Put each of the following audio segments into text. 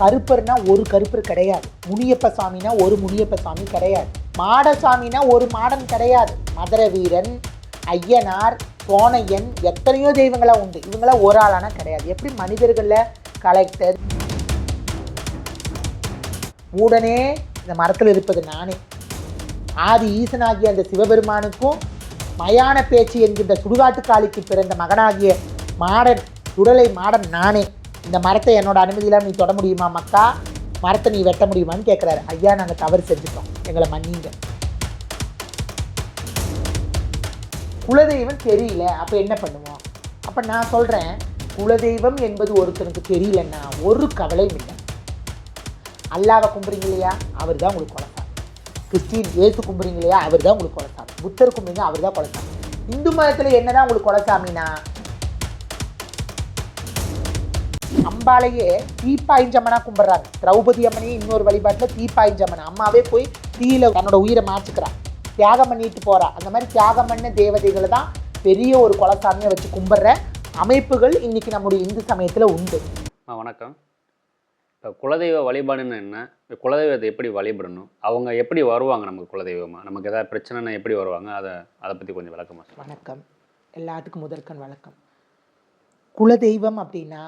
கருப்பர்னா ஒரு கருப்பர் கிடையாது. முனியப்ப சாமினா ஒரு முனியப்ப சாமி கிடையாது. மாடசாமினா ஒரு மாடன் கிடையாது. மதுர வீரன் ஐயனார் கோணையன் எத்தனையோ தெய்வங்களாக உண்டு. இவங்களாம் ஒரு ஆளானா கிடையாது. எப்படி மனிதர்களில் கலெக்டர் மூடனே இந்த மரத்தில் இருப்பது நானே. ஆதி ஈசனாகிய அந்த சிவபெருமானுக்கும் மயான பேச்சு என்கின்ற சுடுகாட்டுக்காளிக்கு பிறந்த மகனாகிய மாடன் சுடலை மாடன் நானே. இந்த மரத்தை என்னோட அனுமதியெல்லாம் நீ தொட முடியுமா மக்கா? மரத்தை நீ வெட்ட முடியுமான்னு கேட்குறாரு ஐயா நாங்கள் தவறு செஞ்சுட்டோம். எங்களை மன்னிங்க. குலதெய்வம் தெரியல. அப்போ என்ன பண்ணுவோம்? அப்போ நான் சொல்கிறேன் குலதெய்வம் என்பது ஒருத்தனுக்கு தெரியலன்னா ஒரு கவலையும் இல்லை. அல்லாவை கும்பிடுறீங்க இல்லையா? அவர் தான் உங்களுக்கு குலசாமி கிறிஸ்டின் ஏசு கும்பிடுறீங்க இல்லையா? அவர் தான் உங்களுக்கு குலசாமி புத்தர் கும்பிடுங்க அவர் தான் குலசாமி இந்து மதத்தில் என்னதான் உங்களுக்கு குலசாமினா அம்பாளையே தீப்பாய்ஞ்சம்மனா கும்பிட்றாங்க. திரௌபதி அம்மனையும் இன்னொரு வழிபாட்டில் தீப்பாய்ஞ்சம்மன் அம்மாவே போய் தீயில தன்னோட உயிரை மாச்சுக்கிறா தியாகம் பண்ணிட்டு போறா. அந்த மாதிரி தியாகம் பண்ண தேவதைகளை தான் பெரிய ஒரு குலசாமியை வச்சு கும்பிட்ற அமைப்புகள் இன்னைக்கு நம்முடைய இந்து சமயத்தில் உண்டு. வணக்கம். இப்போ குலதெய்வ வழிபாடுன்னு என்ன? குலதெய்வத்தை எப்படி வழிபடணும்? அவங்க எப்படி வருவாங்க நமக்கு குலதெய்வமா? நமக்கு ஏதாவது பிரச்சனைனா எப்படி வருவாங்க? அதை அதை பற்றி கொஞ்சம் விளக்கமா சொல்லுங்க. வணக்கம். எல்லாத்துக்கும் முதற்கண் வணக்கம். குலதெய்வம் அப்படின்னா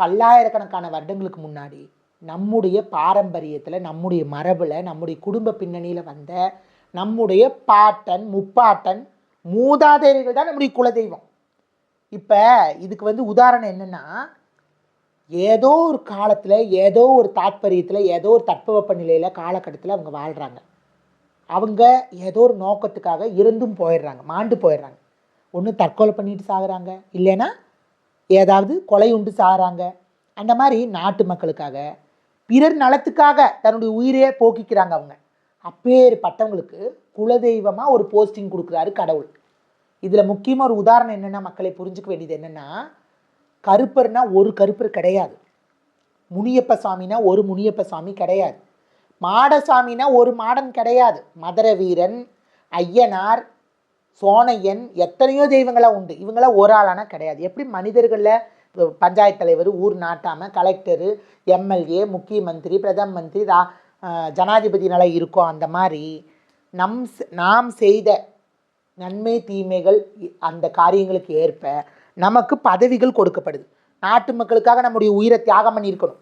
பல்லாயிரக்கணக்கான வருடங்களுக்கு முன்னாடி நம்முடைய பாரம்பரியத்தில் நம்முடைய மரபில் நம்முடைய குடும்ப பின்னணியில் வந்த நம்முடைய பாட்டன் முப்பாட்டன் மூதாதையர்கள் தான் நம்முடைய குலதெய்வம். இப்போ இதுக்கு வந்து உதாரணம் என்னென்னா ஏதோ ஒரு காலத்தில் ஏதோ ஒரு தாத்பரியத்தில் ஏதோ ஒரு தட்பவெப்ப நிலையில் காலகட்டத்தில் அவங்க வாழ்கிறாங்க அவங்க ஏதோ ஒரு நோக்கத்துக்காக இருந்தும் போயிடுறாங்க மாண்டு போயிடுறாங்க. ஒன்று தற்கொலை பண்ணிட்டு சாகுறாங்க இல்லைன்னா ஏதாவது கொலை உண்டு சாகிறாங்க அந்த மாதிரி நாட்டு மக்களுக்காக பிறர் நலத்துக்காக தன்னுடைய உயிரையே போக்கிக்கிறாங்க அவங்க. அப்பேற்பட்டவங்களுக்கு குலதெய்வமாக ஒரு போஸ்டிங் கொடுக்குறாரு கடவுள். இதில் முக்கியமாக ஒரு உதாரணம் என்னென்னா மக்களை புரிஞ்சுக்க வேண்டியது என்னென்னா கருப்பர்னா ஒரு கருப்பர் கிடையாது. முனியப்ப சாமினா ஒரு முனியப்ப சாமி கிடையாது. மாடசாமினா ஒரு மாடன் கிடையாது. மதுர வீரன் ஐயனார் சோனையன் எத்தனையோ தெய்வங்களாக உண்டு. இவங்களாம் ஒரு ஆளானா கிடையாது. எப்படி மனிதர்களில் பஞ்சாயத்து தலைவர் ஊர் நாட்டாமல் கலெக்டரு எம்எல்ஏ முக்கிய மந்திரி பிரதம மந்திரி ரா அஹ் ஜனாதிபதினால இருக்கோ அந்த மாதிரி நம் செ- நாம் செய்த நன்மை தீமைகள் இ- அந்த காரியங்களுக்கு ஏற்ப நமக்கு பதவிகள் கொடுக்கப்படுது. நாட்டு மக்களுக்காக நம்முடைய உயிரை தியாகம் பண்ணியிருக்கணும்.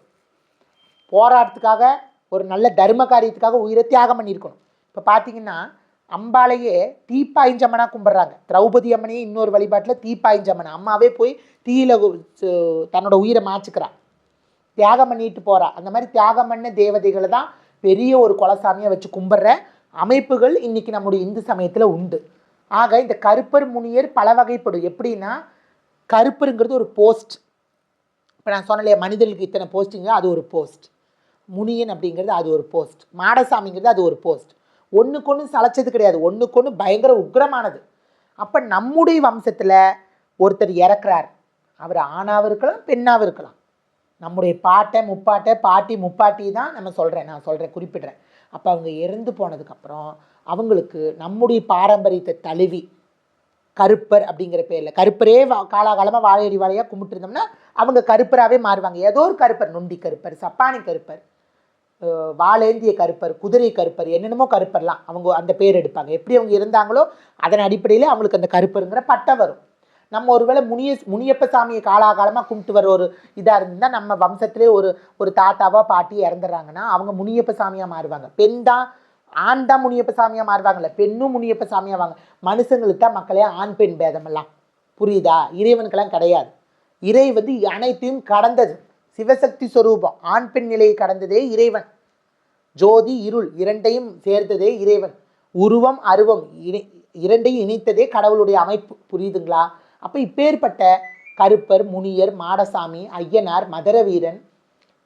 போராட்டத்துக்காக ஒரு நல்ல தர்ம காரியத்துக்காக உயிரை தியாகம் பண்ணியிருக்கணும். இப்போ பார்த்தீங்கன்னா அம்பாளையே தீப்பாய்ஞ்சம்மனா கும்பிட்றாங்க. திரௌபதி அம்மனையும் இன்னொரு வழிபாட்டில் தீப்பாய்ஞ்சம்மன் அம்மாவே போய் தீயில சு- தன்னோட உயிரை மாச்சுக்கிறான் தியாகம் பண்ணிட்டு போகிறா அந்த மாதிரி தியாகம் பண்ண தேவதைகளை தான் பெரிய ஒரு குலசாமியை வச்சு கும்பிட்ற அமைப்புகள் இன்றைக்கி நம்முடைய இந்து சமயத்தில் உண்டு. ஆக இந்த கருப்பர் முனியர் பல வகைப்படும் எப்படின்னா கருப்பருங்கிறது ஒரு போஸ்ட். இப்போ நான் சொன்னலையே மனிதர்களுக்கு இத்தனை போஸ்டிங்க அது ஒரு போஸ்ட். முனியன் அப்படிங்கிறது அது ஒரு போஸ்ட். மாடசாமிங்கிறது அது ஒரு போஸ்ட். ஒன்றுக்கொன்று சளைச்சது கிடையாது. ஒன்றுக்கொன்று பயங்கர உக்கிரமானது. அப்போ நம்முடைய வம்சத்தில் ஒருத்தர் இறக்குறார். அவர் ஆணாவும் இருக்கலாம் பெண்ணாவும் இருக்கலாம். நம்முடைய பாட்டை முப்பாட்டை பாட்டி முப்பாட்டி தான் நம்ம சொல்கிறேன் நான் சொல்கிறேன் குறிப்பிடுறேன். அப்போ அவங்க இறந்து போனதுக்கப்புறம் அவங்களுக்கு நம்முடைய பாரம்பரியத்தை தழுவி கருப்பர் அப்படிங்கிற பேரில் கருப்பரே வா- காலாகாலமாக வாழையடி வாழையாக கும்பிட்டு இருந்தோம்னா அவங்க கருப்பராகவே மாறுவாங்க. ஏதோ ஒரு கருப்பர் நொண்டி கருப்பர் சப்பானி கருப்பர் வாழேந்திய வாளேந்திய கருப்பர் குதிரை கருப்பர் என்னென்னமோ கருப்பர்லாம் அவங்க அந்த பேர் எடுப்பாங்க. எப்படி அவங்க இருந்தாங்களோ அதன் அடிப்படையில் அவங்களுக்கு அந்த கருப்பருங்கிற பட்டம் வரும். நம்ம ஒருவேளை முனிய முனியப்ப சாமியை காலாகாலமாக கும்பிட்டு வர ஒரு இதாக இருந்தால் நம்ம வம்சத்திலே ஒரு ஒரு தாத்தாவோ பாட்டி இறந்துடுறாங்கன்னா அவங்க முனியப்ப சாமியாக மாறுவாங்க. பெண் தான் ஆண் தான் முனியப்ப சாமியாக மாறுவாங்கல்ல. பெண்ணும் முனியப்ப சாமியாக வாங்க. மனுஷங்களுக்கு தான் மக்களே ஆண் பெண் பேதமெல்லாம். புரியுதா? இறைவனுக்கெல்லாம் கிடையாது. இறை வந்து அனைத்தையும் கடந்தது. சிவசக்தி ஸ்வரூபம் ஆண் பெண் நிலையை கடந்ததே இறைவன். ஜோதி இருள் இரண்டையும் சேர்த்ததே இறைவன். உருவம் அருவம் இணை இரண்டையும் இணைத்ததே கடவுளுடைய அமைப்பு. புரியுதுங்களா? அப்போ இப்பேற்பட்ட கருப்பர் முனியர் மாடசாமி ஐயனார் மதுரவீரன்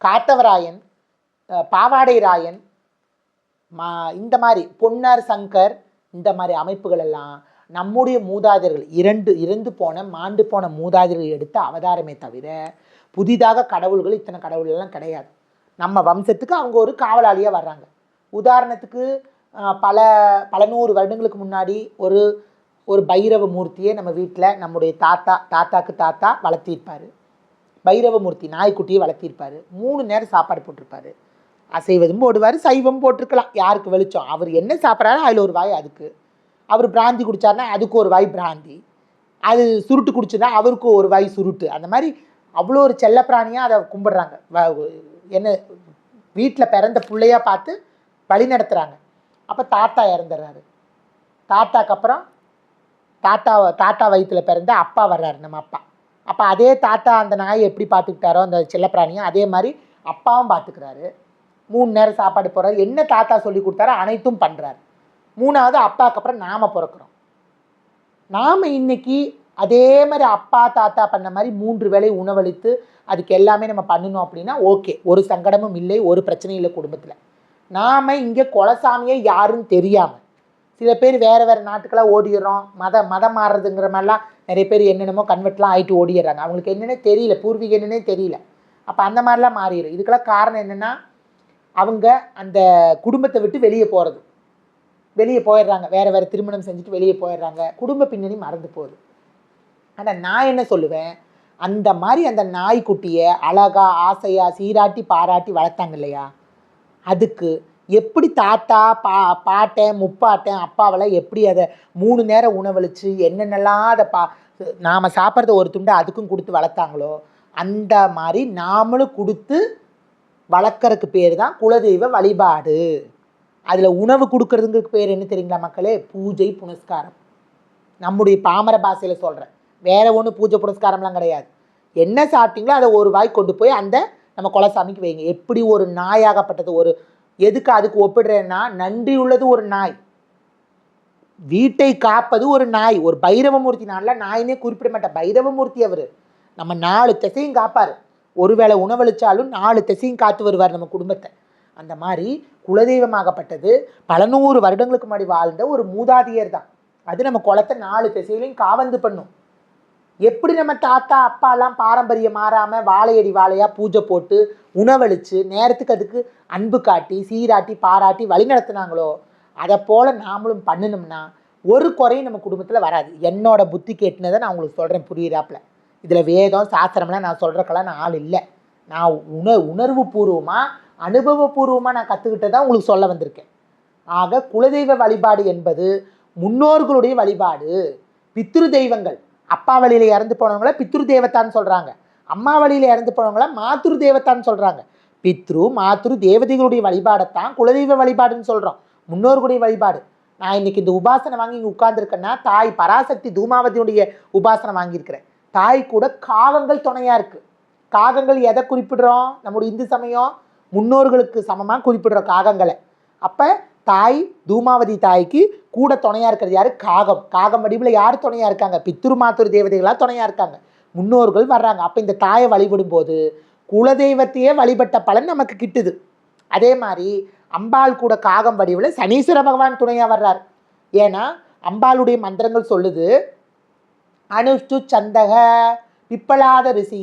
காத்தவராயன் பாவாடை ராயன் மா இந்த மாதிரி பொன்னார் சங்கர் இந்த மாதிரி அமைப்புகள் எல்லாம் நம்முடைய மூதாதையர்கள் இரண்டு இறந்து போன மாண்டு போன மூதாதையர்கள் எடுத்த அவதாரமே தவிர புதிதாக கடவுள்கள் இத்தனை கடவுள்கள்லாம் கிடையாது. நம்ம வம்சத்துக்கு அவங்க ஒரு காவலாளியாக வர்றாங்க. உதாரணத்துக்கு பல பல நூறு வருடங்களுக்கு முன்னாடி ஒரு ஒரு பைரவ மூர்த்தியை நம்ம வீட்டில் நம்முடைய தாத்தா தாத்தாக்கு தாத்தா வளர்த்திருப்பார். பைரவமூர்த்தி நாய்க்குட்டியை வளர்த்திருப்பாரு. மூணு நேரம் சாப்பாடு போட்டிருப்பாரு. அசைவதும் போடுவார் சைவம் போட்டிருக்கலாம். யாருக்கு வெளிச்சம்? அவர் என்ன சாப்பிட்றாரோ அதில் ஒரு வாய் அதுக்கு. அவர் பிராந்தி குடித்தாருன்னா அதுக்கு ஒரு வாய் பிராந்தி. அது சுருட்டு குடிச்சுன்னா அவருக்கு ஒரு வாய் சுருட்டு. அந்த மாதிரி அவ்வளோ ஒரு செல்லப்பிராணியாக அதை கும்பிடுறாங்க. வ- என்ன வீட்டில் பிறந்த பிள்ளையா பார்த்து வழி நடத்துகிறாங்க அப்போ தாத்தா இறந்துடுறாரு. தாத்தாக்கு அப்புறம் தாத்தா தாத்தா வயிற்றில் பிறந்த அப்பா வர்றாரு நம்ம அப்பா. அப்போ அதே தாத்தா அந்த நாயை எப்படி பார்த்துக்கிட்டாரோ அந்த செல்லப்பிராணியும் அதே மாதிரி அப்பாவும் பார்த்துக்கிறாரு. மூணு நேரம் சாப்பாடு போடுறாரு. என்ன தாத்தா சொல்லி கொடுத்தாரோ அனைத்தும் பண்ணுறாரு மூணாவது அப்பாவுக்கு அப்புறம் நாம் பிறக்கிறோம். நாம் இன்றைக்கி அதே மாதிரி அப்பா தாத்தா பண்ண மாதிரி மூன்று வேலை உணவளித்து அதுக்கு எல்லாமே நம்ம பண்ணணும் அப்படின்னா ஓகே. ஒரு சங்கடமும் இல்லை ஒரு பிரச்சனையும் இல்லை குடும்பத்தில். நாம் இங்கே கொலசாமியே யாருன்னு தெரியாமல் சில பேர் வேறு வேறு நாட்டுக்கெல்லாம் ஓடிடுறோம் மத மதம் மாறுறதுங்கிற மாதிரிலாம் நிறைய பேர் என்னென்னமோ கன்வெர்ட்லாம் ஆகிட்டு ஓடிடுறாங்க. அவங்களுக்கு என்னென்னே தெரியல பூர்வீகம் என்னென்னே தெரியல. அப்போ அந்த மாதிரிலாம் மாறிடும் இதுக்கெல்லாம் காரணம் என்னென்னா அவங்க அந்த குடும்பத்தை விட்டு வெளியே போகிறது வெளியே போயிடுறாங்க. வேறு வேறு திருமணம் செஞ்சுட்டு வெளியே போயிடுறாங்க. குடும்ப பின்னணி மறந்து போகுது. ஆனால் நான் என்ன சொல்லுவேன்? அந்த மாதிரி அந்த நாய்க்குட்டியை அழகா ஆசையாக சீராட்டி பாராட்டி வளர்த்தாங்க இல்லையா? அதுக்கு எப்படி தாத்தா பா பாட்டன் முப்பாட்டன் அப்பாவெல்லாம் எப்படி அதை மூணு நேரம் உணவளித்து என்னென்னலாம் அதை பா நாம் சாப்பிட்றத ஒரு துண்டை அதுக்கும் கொடுத்து வளர்த்தாங்களோ அந்த மாதிரி நாமளும் கொடுத்து வளர்க்குறதுக்கு பேர் தான் குலதெய்வ வழிபாடு. அதில் உணவு கொடுக்கறதுங்கிறதுக்கு பேர் என்ன தெரியுங்களா மக்களே? பூஜை புனஸ்காரம். நம்முடைய பாமர பாஷையில் சொல்கிறேன் வேறு ஒன்றும் பூஜை புரஸ்காரம்லாம் கிடையாது. என்ன சாப்பிட்டீங்களோ அதை ஒரு வாய் கொண்டு போய் அந்த நம்ம குலசாமிக்கு வைங்க. எப்படி ஒரு நாயாகப்பட்டது ஒரு எதுக்கு அதுக்கு ஒப்பிடுறேன்னா நன்றி உள்ளது ஒரு நாய். வீட்டை காப்பது ஒரு நாய். ஒரு பைரவமூர்த்தி நாளில் நாயினே குறிப்பிட மாட்டேன் பைரவமூர்த்தி அவர். நம்ம நாலு திசையும் காப்பார். ஒருவேளை உணவளிச்சாலும் நாலு திசையும் காத்து வருவார் நம்ம குடும்பத்தை. அந்த மாதிரி குலதெய்வமாகப்பட்டது பல நூறு வருடங்களுக்கு முன்னாடி வாழ்ந்த ஒரு மூதாதையர் தான் அது நம்ம குளத்தை நாலு திசையிலையும் காவந்து பண்ணும். எப்படி நம்ம தாத்தா அப்பாலாம் பாரம்பரியம் மாறாமல் வாழையடி வாழையாக பூஜை போட்டு உணவழித்து நேரத்துக்கு அதுக்கு அன்பு காட்டி சீராட்டி பாராட்டி வழி நடத்துனாங்களோ அதை போல் நாமளும் பண்ணணும்னா ஒரு குறையும் நம்ம குடும்பத்தில் வராது. என்னோட புத்தி கேட்டுனதை நான் உங்களுக்கு சொல்கிறேன் புரியுறாப்புல? இதில் வேதம் சாஸ்திரம்லாம் நான் சொல்கிறக்கெல்லாம் நான் ஆள் இல்லை. நான் உண உணர்வு பூர்வமாக அனுபவபூர்வமாக நான் கற்றுக்கிட்டதான் உங்களுக்கு சொல்ல வந்திருக்கேன். ஆக குலதெய்வ வழிபாடு என்பது முன்னோர்களுடைய வழிபாடு பித்ரு தெய்வங்கள் அப்பா வழியில் இறந்து போனவங்கள பித்ரு தேவத்தான்னு சொல்கிறாங்க அம்மா வழியில் இறந்து போனவங்கள மாத்ரு தேவத்தான்னு சொல்கிறாங்க பித்ரு மாத்ரு தேவதைகளுடைய வழிபாடைத்தான் குலதெய்வ வழிபாடுன்னு சொல்கிறோம் முன்னோர்களுடைய வழிபாடு. நான் இன்னைக்கு இந்த உபாசனை வாங்கி இங்கே உட்கார்ந்துருக்கேன்னா தாய் பராசக்தி தூமாவதியுடைய உபாசனை வாங்கியிருக்கிறேன். தாய் கூட காகங்கள் துணையாக இருக்குது காகங்கள் எதை குறிப்பிடுறோம்? நம்முடைய இந்து சமயம் முன்னோர்களுக்கு சமமாக குறிப்பிடுறோம் காகங்களை. அப்போ தாய் தூமாவதி தாய்க்கு கூட துணையாக இருக்கிறது யார்? காகம். காகம் வடிவில் யார் துணையாக இருக்காங்க? பித்துரு மாத்துரு தேவதைகளாக துணையாக இருக்காங்க. முன்னோர்கள் வர்றாங்க. அப்போ இந்த தாயை வழிபடும் போது குலதெய்வத்தையே வழிபட்ட பலன் நமக்கு கிட்டுது. அதே மாதிரி அம்பாள் கூட காகம் வடிவில் சனீஸ்வர பகவான் துணையாக வர்றார். ஏன்னா அம்பாளுடைய மந்திரங்கள் சொல்லுது அனுஷ்டு சந்தக பிப்பலாத ரிஷி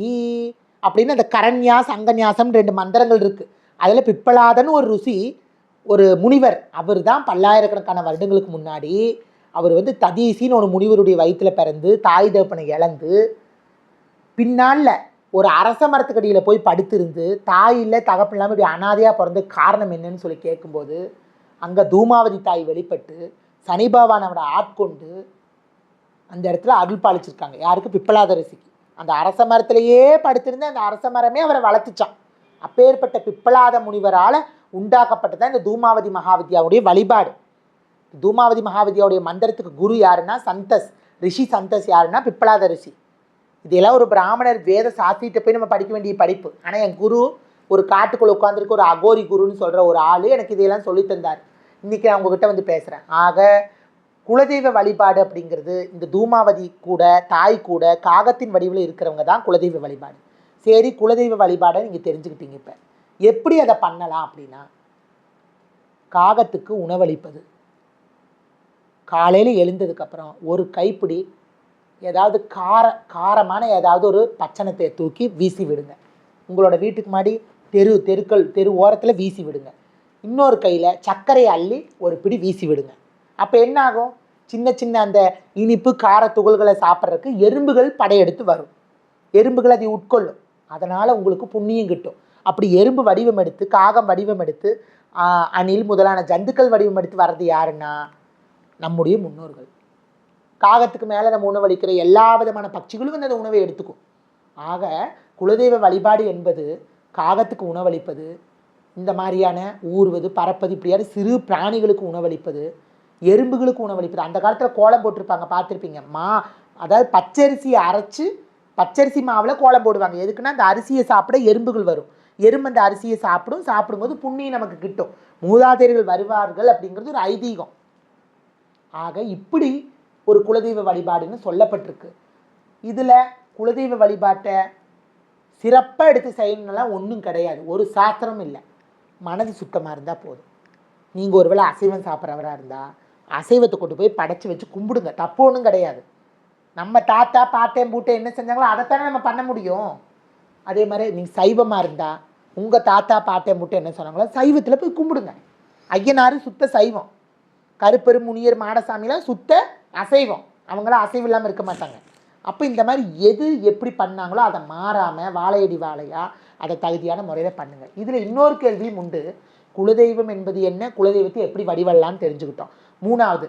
அப்படின்னு அந்த கரண்யாஸ் அங்கன்யாசம் ரெண்டு மந்திரங்கள் இருக்குது அதில் பிப்பலாதன்னு ஒரு ருசி ஒரு முனிவர் அவர் தான் பல்லாயிரக்கணக்கான வருடங்களுக்கு முன்னாடி அவர் வந்து ததீசின்னு ஒரு முனிவருடைய வயிற்றில் பிறந்து தாய் தகப்பனை இழந்து பின்னால் ஒரு அரச மரத்துக்கடியில் போய் படுத்திருந்து தாய் இல்லை தகப்பு இல்லாமல் இப்படி அனாதையாக பிறந்த காரணம் என்னன்னு சொல்லி கேட்கும்போது அங்கே தூமாவதி தாய் வெளிப்பட்டு சனி பகவானோட ஆட்கொண்டு அந்த இடத்துல அருள் பாலிச்சிருக்காங்க. யாருக்கு? பிப்பலாதரிசிக்கு. அந்த அரச மரத்திலேயே படுத்திருந்த அந்த அரச மரமே அவரை வளர்த்துச்சான் அப்பேற்பட்ட பிப்பலாத முனிவரால் உண்டாக்கப்பட்டதான் இந்த தூமாவதி மகாவித்யாவுடைய வழிபாடு. தூமாவதி மகாவித்யாவுடைய மந்திரத்துக்கு குரு யாருன்னா சந்தஸ் ரிஷி சந்தஸ் யாருன்னா பிப்பலாத ரிஷி. இதெல்லாம் ஒரு பிராமணர் வேத சாஸ்திரிட்ட போய் நம்ம படிக்க வேண்டிய படிப்பு. ஆனால் என் குரு ஒரு காட்டுக்குள்ள உட்காந்துருக்க ஒரு அகோரி குருன்னு சொல்கிற ஒரு ஆள் எனக்கு இதையெல்லாம் சொல்லி தந்தார். இன்றைக்கி நான் உங்ககிட்ட வந்து பேசுகிறேன் ஆக குலதெய்வ வழிபாடு அப்படிங்கிறது இந்த தூமாவதி கூட தாய் கூட காகத்தின் வடிவில் இருக்கிறவங்க தான் குலதெய்வ வழிபாடு. சரி குலதெய்வ வழிபாடை நீங்கள் தெரிஞ்சுக்கிட்டீங்க இப்போ. எப்படி அதை பண்ணலாம் அப்படின்னா காகத்துக்கு உணவளிப்பது. காலையில் எழுந்ததுக்கப்புறம் ஒரு கைப்பிடி ஏதாவது கார காரமான ஏதாவது ஒரு பச்சனத்தை தூக்கி வீசி விடுங்க. உங்களோட வீட்டுக்கு முன்னாடி தெரு தெருக்கள் தெரு ஓரத்தில் வீசி விடுங்க. இன்னொரு கையில் சர்க்கரையை அள்ளி ஒரு பிடி வீசி விடுங்க. அப்போ என்ன ஆகும்? சின்ன சின்ன அந்த இனிப்பு கார துகள்களை சாப்பிட்றதுக்கு எறும்புகள் படையெடுத்து வரும். எறும்புகள் அதை உட்கொள்ளும். அதனால் உங்களுக்கு புண்ணியம் கிட்டும். அப்படி எறும்பு வடிவம் எடுத்து காகம் வடிவம் எடுத்து அணில் முதலான ஜந்துக்கள் வடிவம் எடுத்து வர்றது யாருன்னா நம்முடைய முன்னோர்கள். காகத்துக்கு மேலே நம்ம உணவளிக்கிற எல்லா விதமான பட்சிகளும் அந்த உணவை எடுத்துக்கும். ஆக குலதெய்வ வழிபாடு என்பது காகத்துக்கு உணவளிப்பது இந்த மாதிரியான ஊறுவது பறப்பது இப்படியான சிறு பிராணிகளுக்கு உணவளிப்பது எறும்புகளுக்கு உணவளிப்பது. அந்த காலத்தில் கோலம் போட்டிருப்பாங்க பார்த்துருப்பீங்க. மா அதாவது பச்சரிசியை அரைச்சு பச்சரிசி மாவில் கோலம் போடுவாங்க. எதுக்குன்னா அந்த அரிசியை சாப்பிட எறும்புகள் வரும். எறும்பு அந்த அரிசியை சாப்பிடும் சாப்பிடும்போது புண்ணியம் நமக்கு கிட்டும். மூதாதையர்கள் வருவார்கள் அப்படிங்கிறது ஒரு ஐதீகம். ஆக இப்படி ஒரு குலதெய்வ வழிபாடுன்னு சொல்லப்பட்டிருக்கு. இதில் குலதெய்வ வழிபாட்டை சிறப்பாக எடுத்து செய்யணும்லாம் ஒன்றும் கிடையாது. ஒரு சாஸ்திரம் இல்லை. மனது சுத்தமாக இருந்தால் போதும். நீங்கள் ஒருவேளை அசைவம் சாப்பிட்றவராக இருந்தால் அசைவத்தை கொண்டு போய் படைச்சி வச்சு கும்பிடுங்க. தப்பு ஒன்றும் கிடையாது. நம்ம தாத்தா பாட்டேன் பூட்டேன் என்ன செஞ்சாங்களோ அதைத்தானே நம்ம பண்ண முடியும். அதே மாதிரி நீங்கள் சைவமாக இருந்தால் உங்கள் தாத்தா பாட்டை மட்டும் என்ன சொன்னாங்களோ சைவத்தில் போய் கும்பிடுங்க. ஐயனார் சுத்த சைவம். கருப்பெரு முனியர் மாடசாமிலாம் சுத்த அசைவம். அவங்களாம் அசைவு இல்லாமல் இருக்க மாட்டாங்க. அப்போ இந்த மாதிரி எது எப்படி பண்ணாங்களோ அதை மாறாமல் வாழையடி வாழையாக அதை தகுதியான முறையில் பண்ணுங்கள் இதில் இன்னொரு கேள்வியும் உண்டு. குலதெய்வம் என்பது என்ன? குலதெய்வத்தை எப்படி வடிவடலாம்னு தெரிஞ்சுக்கிட்டோம். மூணாவது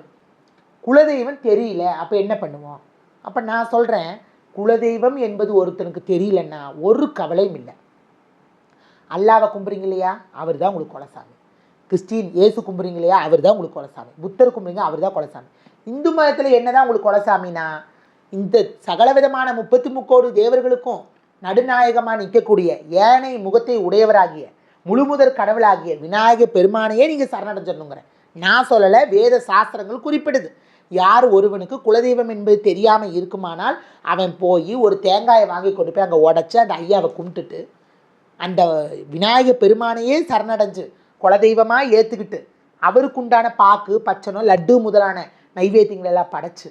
குலதெய்வம் தெரியல அப்போ என்ன பண்ணுவோம்? அப்போ நான் சொல்கிறேன் குலதெய்வம் என்பது ஒருத்தனுக்கு தெரியலன்னா ஒரு கவலையும் இல்லை. அல்லாவை கும்புறீங்க இல்லையா? அவர் தான் உங்களுக்கு குலசாமி. கிறிஸ்டின் இயேசு கும்புறீங்க இல்லையா? அவர் தான் உங்களுக்கு குலசாமி. புத்தர் கும்புறீங்க அவர் தான் குலசாமி. இந்து மதத்தில் என்னதான் உங்களுக்கு குலசாமினா இந்த சகல விதமான முப்பத்தி முக்கோடு தேவர்களுக்கும் நடுநாயகமாக நிற்கக்கூடிய ஏனை முகத்தை உடையவராகிய முழுமுதற் கடவுளாகிய விநாயக பெருமானையே நீங்கள் சரணடைஞ்சிடணுங்கிற நான் சொல்லலை வேத சாஸ்திரங்கள் குறிப்பிடுது. யார் ஒருவனுக்கு குலதெய்வம் என்பது தெரியாமல் இருக்குமானால் அவன் போய் ஒரு தேங்காயை வாங்கி கொண்டு போய் அங்கே உடச்சி அந்த ஐயாவை கும்பிட்டுட்டு அந்த விநாயக பெருமானையே சரணடைஞ்சு குலதெய்வமாக ஏற்றுக்கிட்டு அவருக்குண்டான பாக்கு பச்சனம் லட்டு முதலான நைவேத்தியங்கள் எல்லாம் படைச்சு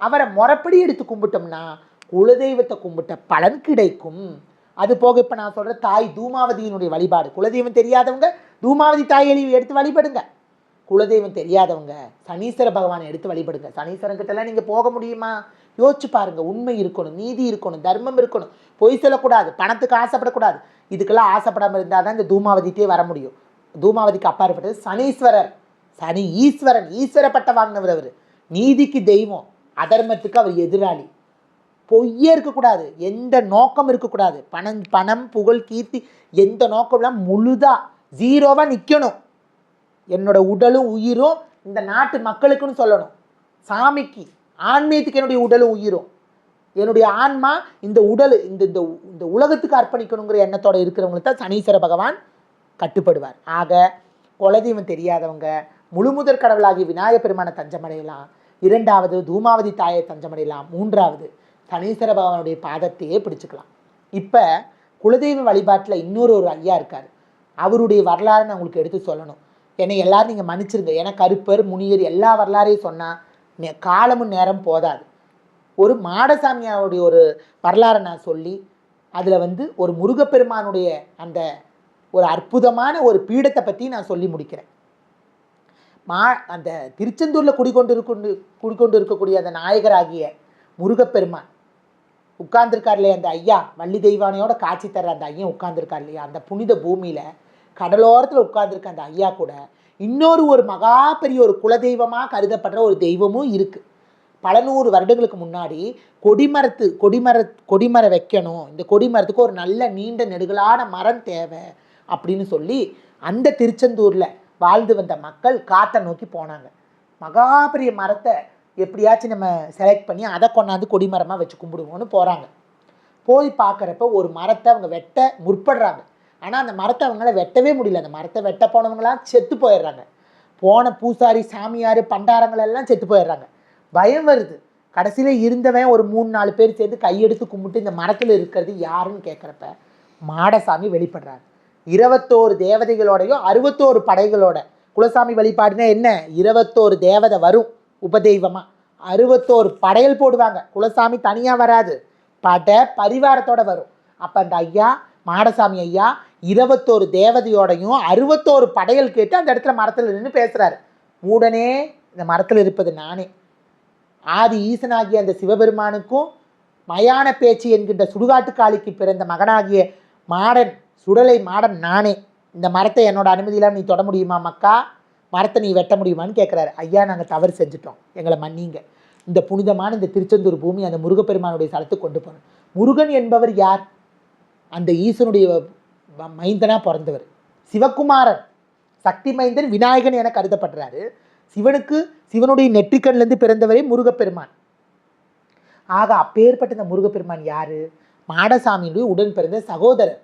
அவரை முறப்படி எடுத்து கும்பிட்டோம்னா குலதெய்வத்தை கும்பிட்ட பலன் கிடைக்கும். அது போக இப்போ நான் சொல்கிற தாய் தூமாவதியினுடைய வழிபாடு. குலதெய்வம் தெரியாதவங்க தூமாவதி தாயை எடுத்து வழிபடுங்க. குலதெய்வம் தெரியாதவங்க சனீஸ்வர பகவானை எடுத்து வழிபடுங்க. சனீஸ்வரங்கிட்டலாம் நீங்கள் போக முடியுமா? யோசிச்சு பாருங்க. உண்மை இருக்கணும் நீதி இருக்கணும் தர்மம் இருக்கணும். பொய் சொல்லக்கூடாது பணத்துக்கு ஆசைப்படக்கூடாது. இதுக்கெல்லாம் ஆசைப்படாமல் இருந்தால் தான் இந்த தூமாவதிக்கே வர முடியும். தூமாவதிக்கு அப்பாற்பட்டது சனீஸ்வரர். சனி ஈஸ்வரன் ஈஸ்வர வாங்கினவர் அவர். நீதிக்கு தெய்வம் அதர்மத்துக்கு அவர் எதிராளி. பொய்யே இருக்கக்கூடாது எந்த நோக்கம் இருக்கக்கூடாது. பணம் பணம் புகழ் கீர்த்தி எந்த நோக்கம்லாம் முழுதாக ஜீரோவாக நிற்கணும் என்னோட உடலும் உயிரும் இந்த நாட்டு மக்களுக்குன்னு சொல்லணும். சாமிக்கு ஆன்மீகத்துக்கு என்னுடைய உடலும் உயிரும். என்னுடைய ஆன்மா இந்த உடல் இந்த இந்த இந்த உலகத்துக்கு அர்ப்பணிக்கணுங்கிற எண்ணத்தோட இருக்கிறவங்களுக்கு தான் சனீஸ்வர பகவான் கட்டுப்படுவார். ஆக குலதெய்வம் தெரியாதவங்க முழுமுதற் கடவுளாகிய விநாயகப் பெருமானை தஞ்சமடையலாம். இரண்டாவது தூமாவதி தாயை தஞ்சமடையலாம். மூன்றாவது சனீஸ்வர பகவானுடைய பாதத்தையே பிடிச்சுக்கலாம். இப்போ குலதெய்வ வழிபாட்டில் இன்னொரு ஒரு ஐயா இருக்கார். அவருடைய வரலாறு நான் உங்களுக்கு எடுத்து சொல்லணும். என்னை எல்லாரும் நீங்கள் மன்னிச்சிருங்க. ஏன்னா கருப்பர் முனியர் எல்லா வரலாறையும் சொன்னால் காலமும் நேரம் போதாது. ஒரு மாடசாமியாவுடைய ஒரு வரலாறை நான் சொல்லி அதில் வந்து ஒரு முருகப்பெருமானுடைய அந்த ஒரு அற்புதமான ஒரு பீடத்தை பற்றி நான் சொல்லி முடிக்கிறேன். மா அந்த திருச்செந்தூரில் குடிக்கொண்டு இருக்கொண்டு குடிக்கொண்டு இருக்கக்கூடிய அந்த நாயகராகிய முருகப்பெருமான் உட்கார்ந்துருக்கார் இல்லையா அந்த ஐயா வள்ளி தெய்வானையோட காட்சி தர அந்த ஐயன் உட்கார்ந்துருக்கார் இல்லையா? அந்த புனித பூமியில் கடலோரத்தில் உட்கார்ந்துருக்க அந்த ஐயா கூட இன்னொரு ஒரு மகா பெரிய ஒரு குலதெய்வமாக கருதப்படுற ஒரு தெய்வமும் இருக்குது பல நூறு வருடங்களுக்கு முன்னாடி கொடிமரத்து கொடிமர கொடிமரம் வைக்கணும். இந்த கொடிமரத்துக்கு ஒரு நல்ல நீண்ட நெடுகலான மரம் தேவை அப்படின்னு சொல்லி அந்த திருச்செந்தூரில் வாழ்ந்து வந்த மக்கள் காற்றை நோக்கி போனாங்க. மகா பெரிய மரத்தை எப்படியாச்சும் நம்ம செலக்ட் பண்ணி அதை கொண்டாந்து கொடிமரமாக வச்சு கும்பிடுவோம்னு போகிறாங்க போய் பார்க்குறப்ப ஒரு மரத்தை அவங்க வெட்ட முற்படுறாங்க. ஆனால் அந்த மரத்தை அவங்களால வெட்டவே முடியல. அந்த மரத்தை வெட்ட போனவங்களாம் செத்து போயிடுறாங்க. போன பூசாரி சாமியார் பண்டாரங்கள் எல்லாம் செத்து போயிடுறாங்க. பயம் வருது. கடைசியில் இருந்தவன் ஒரு மூணு நாலு பேர் சேர்ந்து கையெடுத்து கும்பிட்டு இந்த மரத்தில் இருக்கிறது யாருன்னு கேட்குறப்ப மாடசாமி வெளிப்படுறாரு. இருபத்தோரு தேவதைகளோடையும் அறுபத்தோரு படைகளோட குலசாமி வழிபாடுனா என்ன? இருபத்தோரு தேவதை வரும் உபதெய்வமாக அறுபத்தோரு படையல் போடுவாங்க. குலசாமி தனியாக வராது. படை பரிவாரத்தோட வரும். அப்போ அந்த ஐயா மாடசாமி ஐயா இருபத்தோரு தேவதையோடையும் அறுபத்தோரு படையல் கேட்டு அந்த இடத்துல மரத்தில் நின்று பேசுகிறாரு மூடனே இந்த மரத்தில் இருப்பது நானே. ஆதி ஈசனாகிய அந்த சிவபெருமானுக்கும் மயான பேச்சு என்கின்ற சுடுகாட்டுக்காளிக்கு பிறந்த மகனாகிய மாடன் சுடலை மாடன் நானே. இந்த மரத்தை என்னோட அனுமதியெல்லாம் நீ தொட முடியுமா மக்கா? மரத்தை நீ வெட்ட முடியுமான்னு கேட்குறாரு ஐயா நாங்கள் தவறு செஞ்சுட்டோம். எங்களை மன்னிங்க. இந்த புனிதமான இந்த திருச்செந்தூர் பூமி அந்த முருகப்பெருமானுடைய சலத்துக்கு கொண்டு போகணும். முருகன் என்பவர் யார்? அந்த ஈசனுடைய மைந்தனாக பிறந்தவர். சிவகுமாரன். சக்தி மைந்தன் விநாயகன் என கருதப்படுறாரு. சிவனுக்கு சிவனுடைய நெற்றிக்கண்லேருந்து பிறந்தவரே முருகப்பெருமான். ஆக அப்பேற்பட்ட இந்த முருகப்பெருமான் யார்? மாடசாமியினுடைய உடன் பிறந்த சகோதரர்.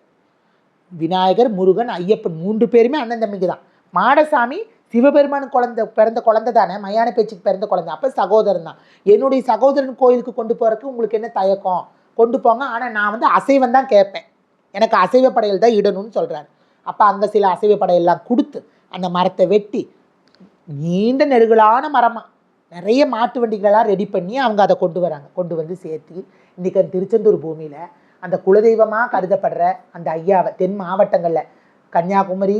விநாயகர் முருகன் ஐயப்பன் மூன்று பேருமே அண்ணன் தம்பிங்க தான். மாடசாமி சிவபெருமான் குழந்தை பிறந்த குழந்தை தானே மயான பேச்சுக்கு பிறந்த குழந்தை. அப்போ சகோதரன் தான். என்னுடைய சகோதரன் கோயிலுக்கு கொண்டு போகிறதுக்கு உங்களுக்கு என்ன தயக்கம்? கொண்டு போங்க. ஆனால் நான் வந்து அசைவம் தான் கேட்பேன். எனக்கு அசைவ படையல் தான் இடணும்னு சொல்கிறாரு அப்போ அங்கே சில அசைவ படையெல்லாம் கொடுத்து அந்த மரத்தை வெட்டி நீண்ட நெருகலான மரமாக நிறைய மாட்டு வண்டிகளெல்லாம் ரெடி பண்ணி அவங்க அதை கொண்டு வராங்க. கொண்டு வந்து சேர்த்து இன்றைக்கி அந்த திருச்செந்தூர் பூமியில் அந்த குலதெய்வமாக கருதப்படுற அந்த ஐயாவை தென் மாவட்டங்களில் கன்னியாகுமரி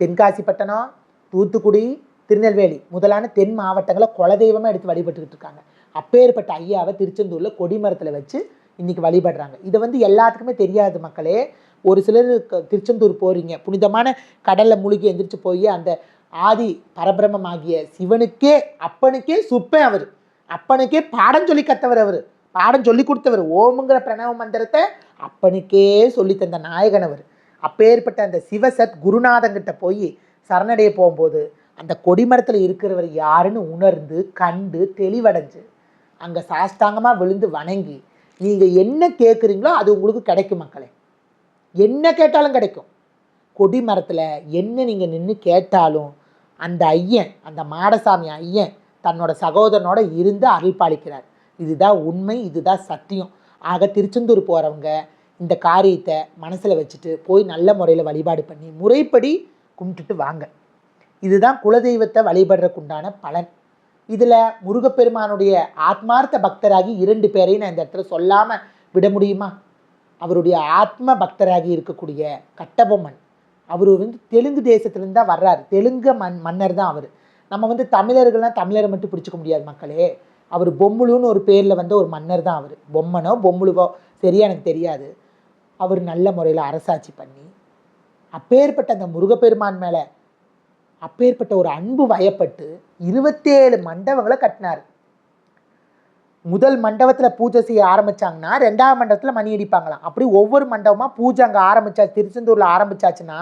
தென்காசிப்பட்டினம் தூத்துக்குடி திருநெல்வேலி முதலான தென் மாவட்டங்களை குலதெய்வமாக எடுத்து வழிபட்டுக்கிட்டு இருக்காங்க. அப்பேற்பட்ட ஐயாவை திருச்செந்தூரில் கொடிமரத்தில் வச்சு இன்றைக்கி வழிபடுறாங்க. இதை வந்து எல்லாத்துக்குமே தெரியாது மக்களே. ஒரு சிலர் க- திருச்செந்தூர் போகிறீங்க புனிதமான கடலில் மூழ்கி எந்திரிச்சு போய் அந்த ஆதி பரபிரமமாகிய சிவனுக்கே அப்பனுக்கே சுப்பேன் அவர். அப்பனுக்கே பாடம் சொல்லி கத்தவர் அவர். பாடம் சொல்லி கொடுத்தவர். ஓமுங்கிற பிரணவ மந்திரத்தை அப்பனுக்கே சொல்லி தந்த நாயகன் அவர். அப்பேற்பட்ட அந்த சிவசத் குருநாதங்கிட்ட போய் சரணடைய போகும்போது அந்த கொடிமரத்தில் இருக்கிறவர் யாருன்னு உணர்ந்து கண்டு தெளிவடைஞ்சு அங்கே சாஷ்டாங்கமாக விழுந்து வணங்கி நீங்கள் என்ன கேட்குறீங்களோ அது உங்களுக்கு கிடைக்கும் மக்களே. என்ன கேட்டாலும் கிடைக்கும். கொடி மரத்தில் என்ன நீங்கள் நின்று கேட்டாலும் அந்த ஐயன் அந்த மாடசாமி ஐயன் தன்னோட சகோதரனோட இருந்து அருள் பாலிக்கிறார். இதுதான் உண்மை இதுதான் சத்தியம். ஆக திருச்செந்தூர் போகிறவங்க இந்த காரியத்தை மனசில் வச்சுட்டு போய் நல்ல முறையில் வழிபாடு பண்ணி முறைப்படி கும்பிட்டுட்டு வாங்க. இதுதான் குலதெய்வத்தை வழிபடுறதுக்குண்டான பலன். இதில் முருகப்பெருமானுடைய ஆத்மார்த்த பக்தராகி இரண்டு பேரையும் நான் இந்த இடத்துல சொல்லாமல் விட முடியுமா? அவருடைய ஆத்ம பக்தராகி இருக்கக்கூடிய கட்டபொம்மன். அவர் வந்து தெலுங்கு தேசத்துலேருந்து தான் வர்றாரு. தெலுங்கு மன் மன்னர் தான் அவர். நம்ம வந்து தமிழர்கள்லாம் தமிழரை மட்டும் பிடிச்சிக்க முடியாது மக்களே. அவர் பொம்முழுன்னு ஒரு பேரில் வந்து ஒரு மன்னர் தான் அவர். பொம்மனோ பொம்முழுவோ சரியா எனக்கு தெரியாது. அவர் நல்ல முறையில் அரசாட்சி பண்ணி அப்பேற்பட்ட அந்த முருகப்பெருமான் மேலே அப்பேற்பட்ட ஒரு அன்பு வயப்பட்டு இருபத்தேழு மண்டபங்களை கட்டினார். முதல் மண்டபத்தில் பூஜை செய்ய ஆரம்பித்தாங்கன்னா ரெண்டாவது மண்டபத்தில் மணி அடிப்பாங்களாம். அப்படி ஒவ்வொரு மண்டபமாக பூஜை அங்கே ஆரம்பிச்சா திருச்செந்தூரில் ஆரம்பிச்சாச்சுன்னா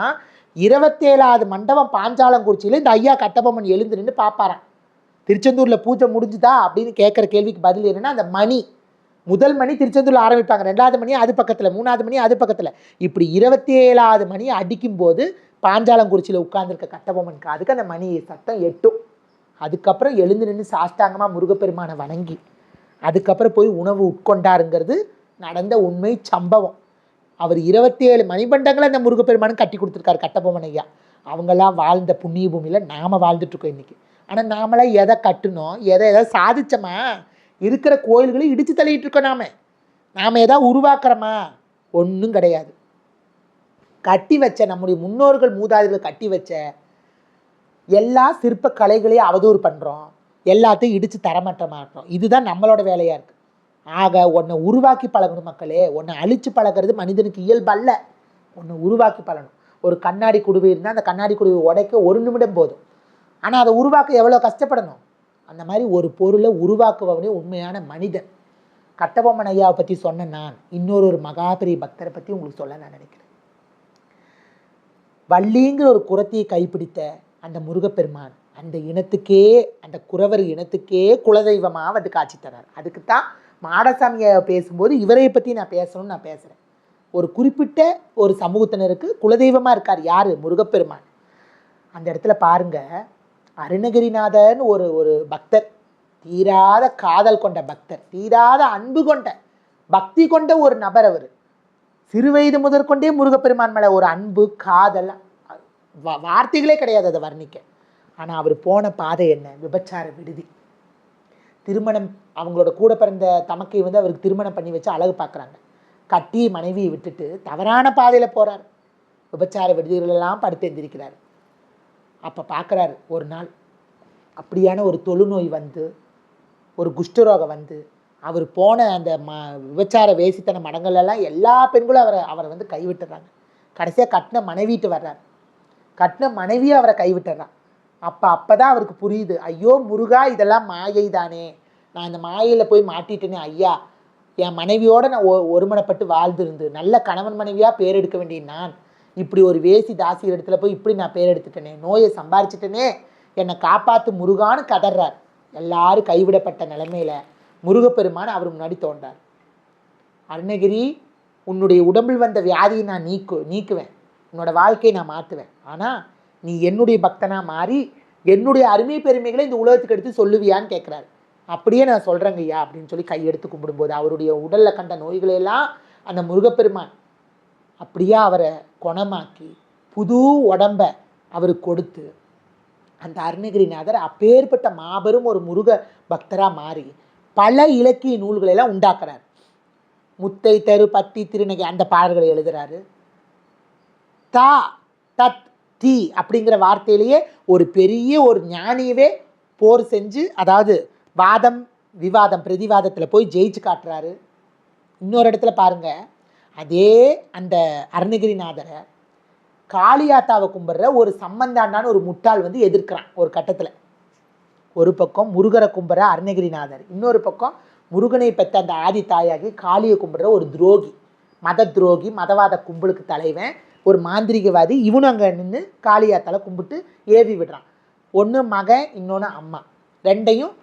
இருபத்தேழாவது மண்டபம் பாஞ்சாலங்குறிச்சியில் இந்த ஐயா கட்டபொம்மன் எழுந்து நின்று பார்ப்பாராம் திருச்செந்தூரில் பூஜை முடிஞ்சுதா அப்படின்னு கேட்குற கேள்விக்கு பதில் என்னன்னா அந்த மணி. முதல் மணி திருச்செந்தூரில் ஆரம்பிப்பாங்க. ரெண்டாவது மணி அது பக்கத்தில் மூணாவது மணி அது பக்கத்தில். இப்படி இருபத்தி ஏழாவது மணி அடிக்கும்போது பாஞ்சாலங்குறிச்சியில் உட்காந்துருக்க கட்டபொம்மன் காதுக்கு அந்த மணி சத்தம் எட்டும். அதுக்கப்புறம் எழுந்து நின்று சாஷ்டாங்கமாக முருகப்பெருமானை வணங்கி அதுக்கப்புறம் போய் உணவு உட்கொண்டாருங்கிறது நடந்த உண்மை சம்பவம். அவர் இருபத்தி ஏழு மணிபண்டங்களை அந்த முருகப்பெருமானும் கட்டி கொடுத்துருக்காரு கட்டபொம்மன் ஐயா. அவங்கெல்லாம் வாழ்ந்த புண்ணிய பூமியில் நாம் வாழ்ந்துட்டுருக்கோம் இன்றைக்கி ஆனால் நாமெல்லாம் எதை கட்டினோம் எதை எதை சாதிச்சோமா? இருக்கிற கோயில்களை இடித்து தள்ளிட்டு இருக்கோம் நாம. நாம் எதாவது உருவாக்குறோமா? ஒன்றும் கிடையாது. கட்டி வச்ச நம்முடைய முன்னோர்கள் மூதாதைகள் கட்டி வச்ச எல்லா சிற்ப கலைகளையும் அவதூறு பண்ணுறோம் எல்லாத்தையும் இடித்து தரமற்ற மாட்டோம் இதுதான் நம்மளோட வேலையாக இருக்குது ஆக உன்னை உருவாக்கி பழகணும் மக்களே. உன்னை அழித்து பழகிறது மனிதனுக்கு இயல்பல்ல உன்னை உருவாக்கி பழகணும். ஒரு கண்ணாடி குடுவை இருந்தால் அந்த கண்ணாடி குடுவை உடைக்க ஒரு நிமிடம் போதும். ஆனால் அதை உருவாக்க எவ்வளோ கஷ்டப்படணும்? அந்த மாதிரி ஒரு பொருளை உருவாக்குபவனே உண்மையான மனிதன். கட்டபொம்மன் ஐயாவை பற்றி சொன்ன நான். இன்னொரு ஒரு மகாபெரிய பக்தரை பற்றி உங்களுக்கு சொல்ல நான் நினைக்கிறேன். வள்ளிங்கிற ஒரு குரத்தையை கைப்பிடித்த அந்த முருகப்பெருமான் அந்த இனத்துக்கே அந்த குறவர் இனத்துக்கே குலதெய்வமாக வந்து காட்சி தரார். அதுக்கு தான் மாடசாமியை பேசும்போது இவரை பற்றி நான் பேசணும்னு நான் பேசுகிறேன் ஒரு குறிப்பிட்ட ஒரு சமூகத்தினருக்கு குலதெய்வமாக இருக்கார் யார்? முருகப்பெருமான். அந்த இடத்துல பாருங்கள் அருணகிரிநாதன் ஒரு ஒரு பக்தர் தீராத காதல் கொண்ட பக்தர் தீராத அன்பு கொண்ட பக்தி கொண்ட ஒரு நபர் அவர். சிறுவயது முதற்கொண்டே முருகப்பெருமான் மேலே ஒரு அன்பு காதல் வா- வார்த்தைகளே கிடையாது அதை வர்ணிக்க. ஆனால் அவர் போன பாதை என்ன? விபச்சார விடுதி. திருமணம் அவங்களோட கூட பிறந்த தமக்கை வந்து அவருக்கு திருமணம் பண்ணி வச்சு அழகு பார்க்குறாங்க கட்டி மனைவியை விட்டுட்டு தவறான பாதையில் போகிறார் விபச்சார விடுதிகளெல்லாம் படுத்து எந்திரிக்கிறார். அப்போ பார்க்குறாரு ஒரு நாள் அப்படியான ஒரு தொழுநோய் வந்து ஒரு குஷ்டரோகம் வந்து அவர் போன அந்த ம விபச்சார வேசித்தன மடங்கள் எல்லா பெண்களும் அவரை அவரை வந்து கைவிட்டுறாங்க. கடைசியாக கட்டின மனைவிட்டு வர்றார். கட்டின மனைவியும் அவரை கைவிட்டுறான். அப்போ அப்போ தான் அவருக்கு புரியுது. ஐயோ முருகா இதெல்லாம் மாயை தானே. நான் இந்த மாயையில் போய் மாட்டிட்டேனே ஐயா. என் மனைவியோட நான் ஒ ஒருமனப்பட்டு வாழ்ந்துருந்து நல்ல கணவன் மனைவியாக பேர் எடுக்க வேண்டிய நான். இப்படி ஒரு வேசி தாசி இடத்துல போய் இப்படி நான் பேர் எடுத்துட்டேனே நோயை சம்பாரிச்சிட்டேனே என்னை காப்பாற்று முருகான்னு கதறார் எல்லாரும் கைவிடப்பட்ட நிலமையில முருகப்பெருமான் அவர் முன்னாடி தோன்றார். அருணகிரி உன்னுடைய உடம்பில் வந்த வியாதியை நான் நீக்கு நீக்குவேன். உன்னோட வாழ்க்கையை நான் மாற்றுவேன். ஆனால் நீ என்னுடைய பக்தனாக மாறி என்னுடைய அருமை பெருமைகளை இந்த உலகத்துக்கு எடுத்து சொல்லுவியான்னு கேட்குறாரு. அப்படியே நான் சொல்கிறேங்க ஐயா அப்படின்னு சொல்லி கையெடுத்து கும்பிடும்போது அவருடைய உடலில் கண்ட நோய்களையெல்லாம் அந்த முருகப்பெருமான் அப்படியே அவரை குணமாக்கி புது உடம்ப அவருக்கு கொடுத்து அந்த அருணகிரிநாதர் அப்பேற்பட்ட மாபெரும் ஒரு முருக பக்தராக மாறி பல இலக்கிய நூல்களை எல்லாம் உண்டாக்குறார். முத்தை தரு பத்தி திருநகை அந்த பாடல்களை எழுதுறாரு. தா தத் தி அப்படிங்கிற வார்த்தையிலேயே ஒரு பெரிய ஒரு ஞானியவே போர் செஞ்சு அதாவது வாதம் விவாதம் பிரதிவாதத்தில் போய் ஜெயிச்சு காட்டுறாரு. இன்னொரு இடத்துல பாருங்கள் அதே அந்த அருணகிரிநாதரை காளியாத்தாவை கும்பிட்ற ஒரு சம்பந்தாண்டான ஒரு முட்டாள் வந்து எதிர்க்கிறான் ஒரு கட்டத்தில். ஒரு பக்கம் முருகரை கும்பிட்ற அருணகிரிநாதர் இன்னொரு பக்கம் முருகனை பெற்ற அந்த ஆதி தாயாகி காளியை கும்பிட்ற ஒரு துரோகி மத துரோகி மதவாத கும்பலுக்கு தலைவன் ஒரு மாந்திரிகவாதி இவனும் அங்கே நின்று காளியாத்தால் கும்பிட்டு ஏவி விடுறான். ஒன்று மகன் இன்னொன்று அம்மா. ரெண்டையும்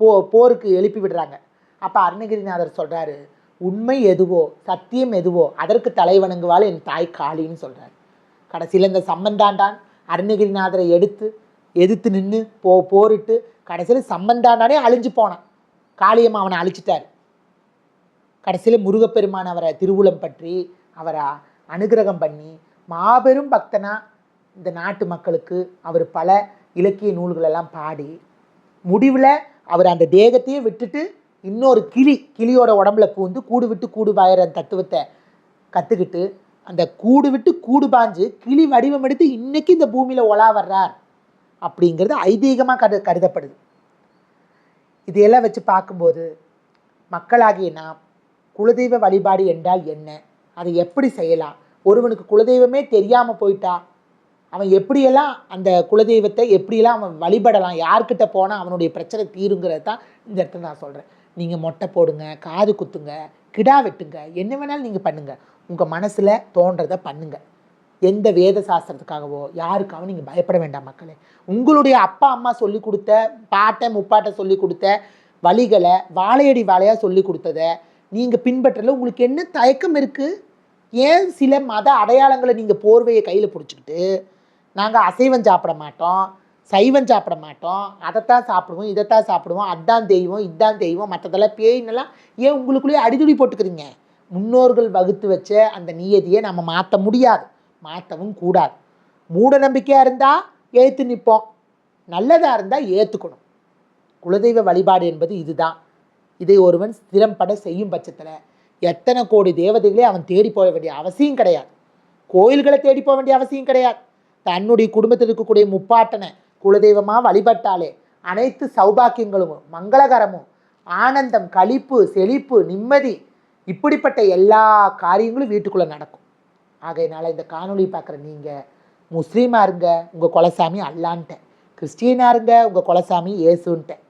போ போருக்கு எழுப்பி விடுறாங்க. அப்போ அருணகிரிநாதர் சொல்கிறாரு உண்மை எதுவோ சத்தியம் எதுவோ அதற்கு தலைவணங்குவாள் என் தாய் காளின்னு சொல்கிறார் கடைசியில் இந்த சம்பந்தாண்டான் அருணகிரிநாதரை எடுத்து எதிர்த்து நின்று போ போரிட்டு கடைசியில் சம்பந்தாண்டானே அழிஞ்சு போனான். காளியம்மா அவனை அழிச்சிட்டார். கடைசியில் முருகப்பெருமான் அவரை திருவுளம் பற்றி அவரை அனுகிரகம் பண்ணி மாபெரும் பக்தனாக இந்த நாட்டு மக்களுக்கு அவர் பல இலக்கிய நூல்களெல்லாம் பாடி முடிவில் அவர் அந்த தேகத்தையே விட்டுட்டு இன்னொரு கிளி கிளியோட உடம்புல பூந்து கூடு விட்டு கூடு பாயிற அந்த தத்துவத்தை கற்றுக்கிட்டு அந்த கூடு விட்டு கூடு பாஞ்சு கிளி வடிவம் எடுத்து இன்றைக்கி இந்த பூமியில் ஒலா வர்றார். அப்படிங்கிறது ஐதீகமாக கரு கருதப்படுது. இதையெல்லாம் வச்சு பார்க்கும்போது மக்களாகிய நாம் குலதெய்வ வழிபாடு என்றால் என்ன? அதை எப்படி செய்யலாம்? ஒருவனுக்கு குலதெய்வமே தெரியாமல் போயிட்டா அவன் எப்படியெல்லாம் அந்த குலதெய்வத்தை எப்படியெல்லாம் அவன் வழிபடலாம்? யார்கிட்ட போனால் அவனுடைய பிரச்சனை தீருங்கிறது தான் இந்த இடத்துல நான் சொல்கிறேன் நீங்கள் மொட்டை போடுங்க காது குத்துங்க கிடா வெட்டுங்க என்ன வேணாலும் நீங்கள் பண்ணுங்கள் உங்கள் மனசில் தோன்றதை பண்ணுங்கள் எந்த வேத சாஸ்திரத்துக்காகவோ யாருக்காகவும் நீங்கள் பயப்பட வேண்டாம் மக்களே. உங்களுடைய அப்பா அம்மா சொல்லி கொடுத்த பாட்டை முப்பாட்டை சொல்லி கொடுத்த வழிகளை வாழையடி வாழையாக சொல்லி கொடுத்ததை நீங்கள் பின்பற்றல. உங்களுக்கு என்ன தயக்கம் இருக்குது ஏன் சில மத அடையாளங்களை நீங்கள் போர்வையை கையில் பிடிச்சிக்கிட்டு நாங்கள் அசைவம் சாப்பிட மாட்டோம் சைவம் சாப்பிட மாட்டோம் அதைத்தான் சாப்பிடுவோம் இதைத்தான் சாப்பிடுவோம் அதான் தெய்வம் இதான் தெய்வம் மற்றதெல்லாம் பேயின்னெல்லாம் ஏன் உங்களுக்குள்ளேயே அடிதுடி போட்டுக்கிறீங்க? முன்னோர்கள் வகுத்து வச்ச அந்த நியதியை நம்ம மாற்ற முடியாது. மாற்றவும் கூடாது. மூட நம்பிக்கையாக இருந்தால் ஏற்று நிற்போம் நல்லதாக இருந்தால் ஏற்றுக்கணும் குலதெய்வ வழிபாடு என்பது இதுதான். இதை ஒருவன் ஸ்திரம்பட செய்யும் பட்சத்தில் எத்தனை கோடி தேவதைகளே அவன் தேடி போக வேண்டிய அவசியம் கிடையாது. கோயில்களை தேடி போக வேண்டிய அவசியம் கிடையாது. தன்னுடைய குடும்பத்தில் இருக்கக்கூடிய முப்பாட்டனை குலதெய்வமாக வழிபட்டாலே அனைத்து சௌபாக்கியங்களும் மங்களகரமும் ஆனந்தம் களிப்பு செழிப்பு நிம்மதி இப்படிப்பட்ட எல்லா காரியங்களும் வீட்டுக்குள்ளே நடக்கும். ஆகையினால இந்த காணொளி பார்க்குற நீங்கள் முஸ்லீமாக இருங்க உங்கள் குலசாமி அல்லான்ட்டேன். கிறிஸ்டியனாக இருங்க உங்கள் குலசாமி ஏசுன்ட்டேன்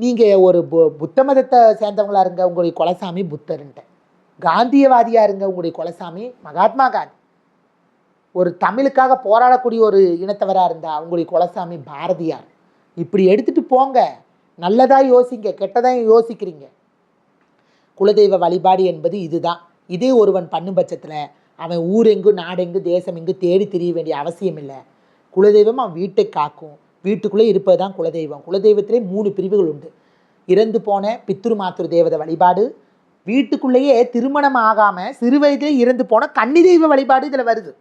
நீங்கள் ஒரு பு புத்த மதத்தை சேர்ந்தவங்களாக இருங்க உங்களுடைய குலசாமி புத்தருன்ட்டேன். காந்தியவாதியாக இருங்க உங்களுடைய குலசாமி மகாத்மா காந்தி. ஒரு தமிழுக்காக போராடக்கூடிய ஒரு இனத்தவராக இருந்தால் உங்களுடைய குலசாமி பாரதியார். இப்படி எடுத்துகிட்டு போங்க. நல்லதாக யோசிங்க கெட்டதாக யோசிக்கிறீங்க. குலதெய்வ வழிபாடு என்பது இதுதான். இதே ஒருவன் பண்ணும் பட்சத்தில் அவன் ஊரெங்கு நாடெங்கு தேசம் எங்கு தேடி திரிய வேண்டிய அவசியம் இல்லை குலதெய்வம் அவன் வீட்டை காக்கும். வீட்டுக்குள்ளே இருப்பது தான் குலதெய்வம். குலதெய்வத்திலே மூணு பிரிவுகள் உண்டு. இறந்து போன பித்ரு மாத்திரு தேவதை வழிபாடு வீட்டுக்குள்ளேயே திருமணம் ஆகாமல் சிறு வயதிலே இறந்து போன கன்னி தெய்வ வழிபாடு இதில் வருது.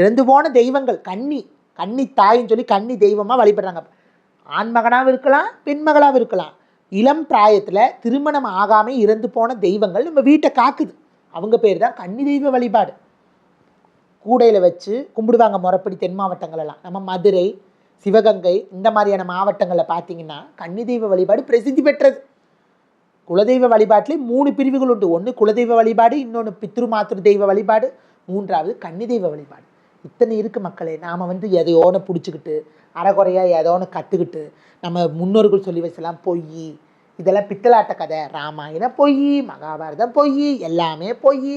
இறந்து போன தெய்வங்கள் கன்னி கன்னி தாயின்னு சொல்லி கன்னி தெய்வமாக வழிபடுறாங்க. ஆண் மகனாகவும் இருக்கலாம் பெண்மகளாகவும் இருக்கலாம். இளம் பிராயத்தில் திருமணம் ஆகாமல் இறந்து போன தெய்வங்கள் நம்ம வீட்டை காக்குது. அவங்க பேர் தான் கன்னி தெய்வ வழிபாடு. கூடையில் வச்சு கும்பிடுவாங்க முறைப்படி தென் மாவட்டங்களெல்லாம். நம்ம மதுரை சிவகங்கை இந்த மாதிரியான மாவட்டங்களில் பார்த்தீங்கன்னா கன்னி தெய்வ வழிபாடு பிரசித்தி பெற்றது. குலதெய்வ வழிபாட்டிலே மூணு பிரிவுகள் உண்டு. ஒன்று குலதெய்வ வழிபாடு இன்னொன்று பித்ரு மாத்திரு தெய்வ வழிபாடு மூன்றாவது கன்னி தெய்வ வழிபாடு. இத்தனை இருக்குது மக்களே நாம் வந்து எதையோன்னு பிடிச்சிக்கிட்டு அறகுறையாக எதோன்னு கற்றுக்கிட்டு நம்ம முன்னோர்கள் சொல்லி வச்சலாம் பொய் இதெல்லாம் பித்தலாட்ட கதை. ராமாயணம் பொய் மகாபாரதம் பொய் எல்லாமே பொய்.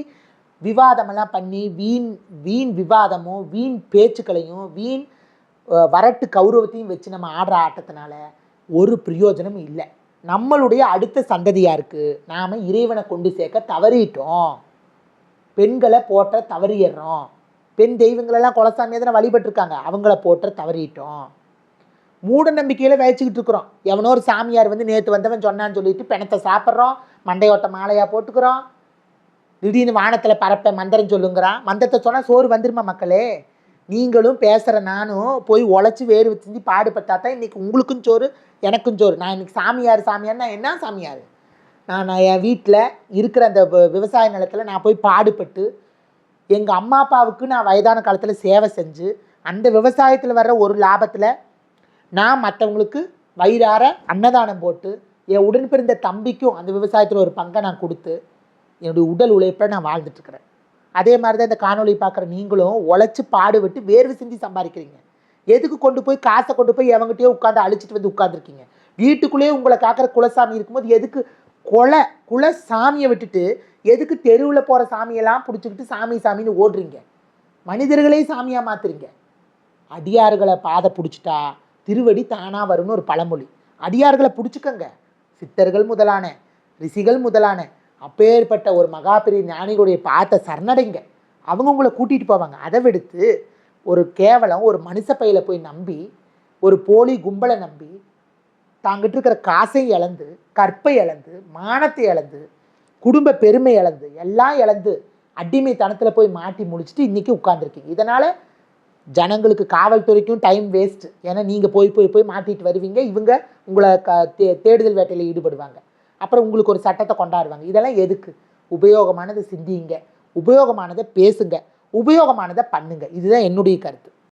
விவாதமெல்லாம் பண்ணி வீண் வீண் விவாதமும் வீண் பேச்சுக்களையும் வீண் வரட்டு கௌரவத்தையும் வச்சு நம்ம ஆடுற ஆட்டத்தினால ஒரு பிரயோஜனமும் இல்லை. நம்மளுடைய அடுத்த சந்ததியாக இருக்குது நாம் இறைவனை கொண்டு சேர்க்க தவறிட்டோம். பெண்களை போற்ற தவறிடுறோம் பெண் தெய்வங்களெல்லாம் குலசாமியாக தானே வழிபட்டிருக்காங்க. அவங்கள போற்ற தவறிட்டோம். மூட நம்பிக்கையில் வயச்சிக்கிட்டு இருக்கிறோம். எவனோ ஒரு சாமியார் வந்து நேற்று வந்தவன் சொன்னான்னு சொல்லிட்டு பிணத்தை சாப்பிட்றோம். மண்டையோட்ட மாலையாக போட்டுக்கிறோம். திடீர்னு வானத்தில் பறப்பேன் மந்திரம் சொல்லுங்கிறான். மந்திரத்தை சொன்னால் சோறு வந்துருமா மக்களே? நீங்களும் பேசுகிற நானும் போய் உழைச்சி வேறு செஞ்சு பாடுபட்டா தான் இன்றைக்கி உங்களுக்கும் சோறு எனக்கும் சோறு. நான் இன்னைக்கு சாமியார் சாமியார்னா என்ன சாமியார்? நான் நான் என் வீட்டில் இருக்கிற அந்த விவசாய நிலத்தில் நான் போய் பாடுபட்டு எங்கள் அம்மா அப்பாவுக்கு நான் வயதான காலத்தில் சேவை செஞ்சு அந்த விவசாயத்தில் வர்ற ஒரு லாபத்தில் நான் மற்றவங்களுக்கு வயிறார அன்னதானம் போட்டு என் உடன் பிறந்த தம்பிக்கும் அந்த விவசாயத்தில் ஒரு பங்கை நான் கொடுத்து என்னுடைய உடல் உழைப்பில் நான் வாழ்ந்துட்டுருக்கிறேன். அதே மாதிரி தான் இந்த காணொளி பார்க்குற நீங்களும் உழைச்சி பாடுபட்டு வேர்வை செஞ்சு சம்பாதிக்கிறீங்க. எதுக்கு கொண்டு போய் காசை கொண்டு போய் எவங்கிட்டயோ உட்காந்து அழிச்சிட்டு வந்து உட்காந்துருக்கீங்க வீட்டுக்குள்ளேயே உங்களை காக்கிற குலசாமி இருக்கும்போது எதுக்கு கொலை குலசாமியை விட்டுட்டு எதுக்கு தெருவில் போகிற சாமியெல்லாம் பிடிச்சிக்கிட்டு சாமி சாமின்னு ஓடுறீங்க? மனிதர்களே சாமியாக மாற்றுறீங்க அடியார்களை பாதை பிடிச்சிட்டா திருவடி தானாக வரும்னு ஒரு பழமொழி. அடியார்களை பிடிச்சிக்கங்க. சித்தர்கள் முதலான ரிஷிகள் முதலான அப்பேற்பட்ட ஒரு மகாபெரிய ஞானிகளுடைய பார்த்த சரணடைங்க. அவங்க உங்களை கூட்டிகிட்டு போவாங்க. அதை விடுத்து ஒரு கேவலம் ஒரு மனுஷ பையில போய் நம்பி ஒரு போலி கும்பலை நம்பி தாங்கிட்டு இருக்கிற காசை இழந்து கற்பை இழந்து மானத்தை இழந்து குடும்ப பெருமை இழந்து எல்லாம் இழந்து அடிமைத்தனத்தில் போய் மாட்டி முடிச்சுட்டு இன்றைக்கி உட்காந்துருக்கீங்க இதனால் ஜனங்களுக்கு காவல்துறைக்கும் டைம் வேஸ்ட் ஏன்னா நீங்கள் போய் போய் போய் மாற்றிட்டு வருவீங்க. இவங்க உங்களை க தே தேடுதல் வேட்டையில் ஈடுபடுவாங்க. அப்புறம் உங்களுக்கு ஒரு சட்டத்தை கொண்டாடுவாங்க. இதெல்லாம் எதுக்கு? உபயோகமானதை சிந்தியுங்க. உபயோகமானதை பேசுங்க. உபயோகமானதை பண்ணுங்க. இதுதான் என்னுடைய கருத்து.